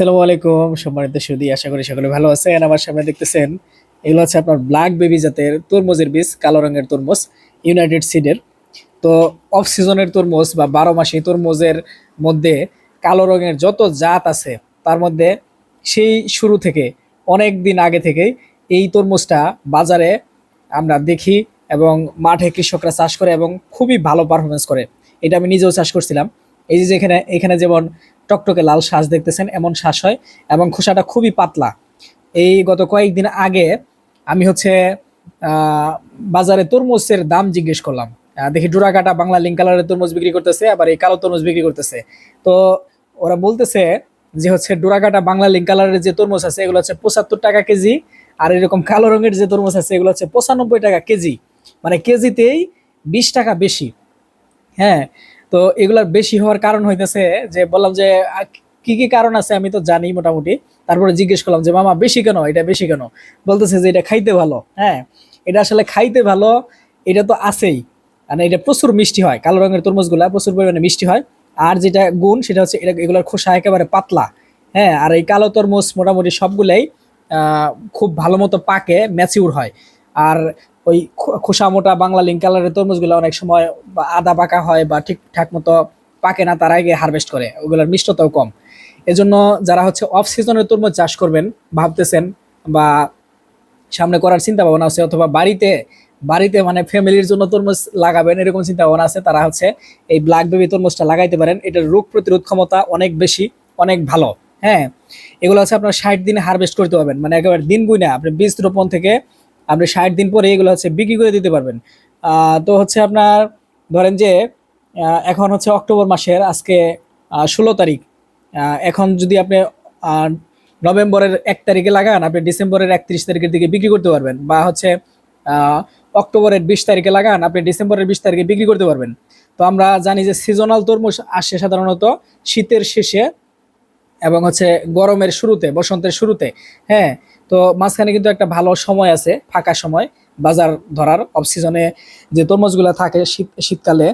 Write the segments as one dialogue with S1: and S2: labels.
S1: আসসালামু আলাইকুম, সম্মানিত সুদী, আশা করি সকলে ভালো আছেন। আমার সামনে দেখতেছেন, এগুলো হচ্ছে আপনার ব্ল্যাক বেবি জাতের তরমুজের বীজ, কালো রঙের তরমুজ ইউনাইটেড সিডের তো অফ সিজনের তরমুজ বা বারো মাসি তরমুজের মধ্যে কালো রঙের যত জাত আছে, তার মধ্যে সেই শুরু থেকে, অনেক দিন আগে থেকেই এই তরমুজটা বাজারে আমরা দেখি এবং মাঠে কৃষকরা চাষ করে এবং খুবই ভালো পারফরমেন্স করে। এটা আমি নিজেও চাষ করছিলাম। এই যে যেখানে, এখানে যেমন টকটকে লাল শ্বাস দেখতেছেন, এমন শ্বাস হয় এবং খোসাটা খুবই পাতলা। এই গত কয়েকদিন আগে আমি হচ্ছে বাজারে তরমুজের দাম জিজ্ঞেস করলাম। দেখি ডোরাকাটা বাংলা লিঙ্ক কালারের তরমুজ বিক্রি করতেছে, আবার এই কালো তরমুজ বিক্রি করতেছে। তো ওরা বলতেছে যে হচ্ছে ডোরাকাটা বাংলা লিঙ্ক কালারের যে তরমুজ আছে, এগুলো হচ্ছে পঁচাত্তর টাকা কেজি, আর এরকম কালো রঙের যে তরমুজ আছে, এগুলো হচ্ছে পঁচানব্বই টাকা কেজি। মানে কেজিতেই বিশ টাকা বেশি। হ্যাঁ তো এগুলার বেশি হওয়ার কারণ হইতেছে যে বললাম যে কি কি কারণ আছে আমি তো জানি মোটামুটি। তারপরে জিজ্ঞেস করলাম যে, মামা, বেশি কেন? এটা বেশি কেন? বলতেছে যে, এটা খাইতে ভালো। হ্যাঁ এটা আসলে খাইতে ভালো, এটা তো আছেই। মানে এটা প্রচুর মিষ্টি হয়, কালো রঙের তরমুজগুলা প্রচুর পরিমাণে মিষ্টি হয়। আর যেটা গুণ, সেটা হচ্ছে এটা এগুলোর খোসা একেবারে পাতলা। হ্যাঁ আর এই কালো তরমুজ মোটামুটি সবগুলাই খুব ভালো মতো পাকে, ম্যাচিউর হয়। আর ওই খোসা মোটা বাংলা লিঙ্ক কালারের তরমুজগুলো অনেক সময় আদা পাকা হয় বা ঠিকঠাক মতো পাকে না, তার আগে হারভেস্ট করে। ওগুলোর মিষ্টতাও কম। এজন্য যারা হচ্ছে অফ সিজনের তরমুজ চাষ করবেন, ভাবতেছেন বা সামনে করার চিন্তা ভাবনা আছে অথবা বাড়িতে বাড়িতে মানে ফ্যামিলির জন্য তরমুজ লাগাবেন এরকম চিন্তা ভাবনা আছে, তারা হচ্ছে এই ব্ল্যাক বেবি তরমুজটা লাগাইতে পারেন। এটার রোগ প্রতিরোধ ক্ষমতা অনেক বেশি, অনেক ভালো। হ্যাঁ এগুলো হচ্ছে আপনার ষাট দিনে হারভেস্ট করতে পারবেন। মানে একেবারে দিন গুই না আপনি বীজ রোপণ থেকে আপনি ষাট দিন পরে এগুলো হচ্ছে বিক্রি করে দিতে পারবেন। তো হচ্ছে আপনার, ধরেন যে এখন হচ্ছে অক্টোবর মাসের, আজকে ষোলো তারিখ। এখন যদি আপনি নভেম্বরের এক তারিখে লাগান, আপনি ডিসেম্বরের একত্রিশ তারিখের দিকে বিক্রি করতে পারবেন বা হচ্ছে অক্টোবরের বিশ তারিখে লাগান, আপনি ডিসেম্বরের বিশ তারিখে বিক্রি করতে পারবেন। তো আমরা জানি যে সিজনাল তরমুজ আসে সাধারণত শীতের শেষে এবং হচ্ছে গরমের শুরুতে, বসন্তের শুরুতে হ্যাঁ? তো মাঝখানে কিন্তু একটা ভালো সময় আছে, ফাঁকা সময়, বাজার ধরার অফ সিজনে যে তরমুজগুলো থাকে শীত, শীতকালে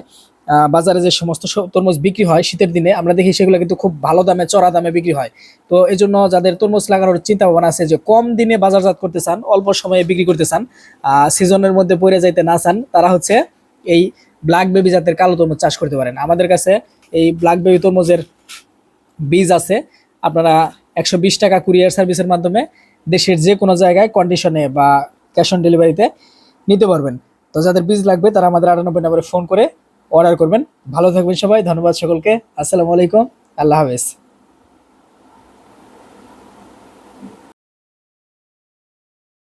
S1: বাজারে যে সমস্ত তরমুজ বিক্রি হয় শীতের দিনে, আমরা দেখি সেগুলো কিন্তু খুব ভালো দামে, চড়া দামে বিক্রি হয়। তো এই জন্য যাদের তরমুজ লাগানোর চিন্তা ভাবনা আছে যে কম দিনে বাজারজাত করতে চান, অল্প সময়ে বিক্রি করতে চান সিজনের মধ্যে পড়ে যাইতে না চান, তারা হচ্ছে এই ব্ল্যাক বেবি জাতের কালো তরমুজ চাষ করতে পারেন। আমাদের কাছে এই ব্ল্যাক বেবি তরমুজের বীজ আছে, আপনারা একশো বিশ টাকা কুরিয়ার সার্ভিসের মাধ্যমে দেশের যে কোনো জায়গায় কন্ডিশনে বা ক্যাশ অন ডেলিভারিতে নিতে পারবেন। তো যাদের বীজ লাগবে, তারা আমাদের আটানব্বই নম্বরে ফোন করে অর্ডার করবেন। ভালো থাকবেন সবাই, ধন্যবাদ সকলকে। আসসালামু আলাইকুম, আল্লাহ হাফেজ।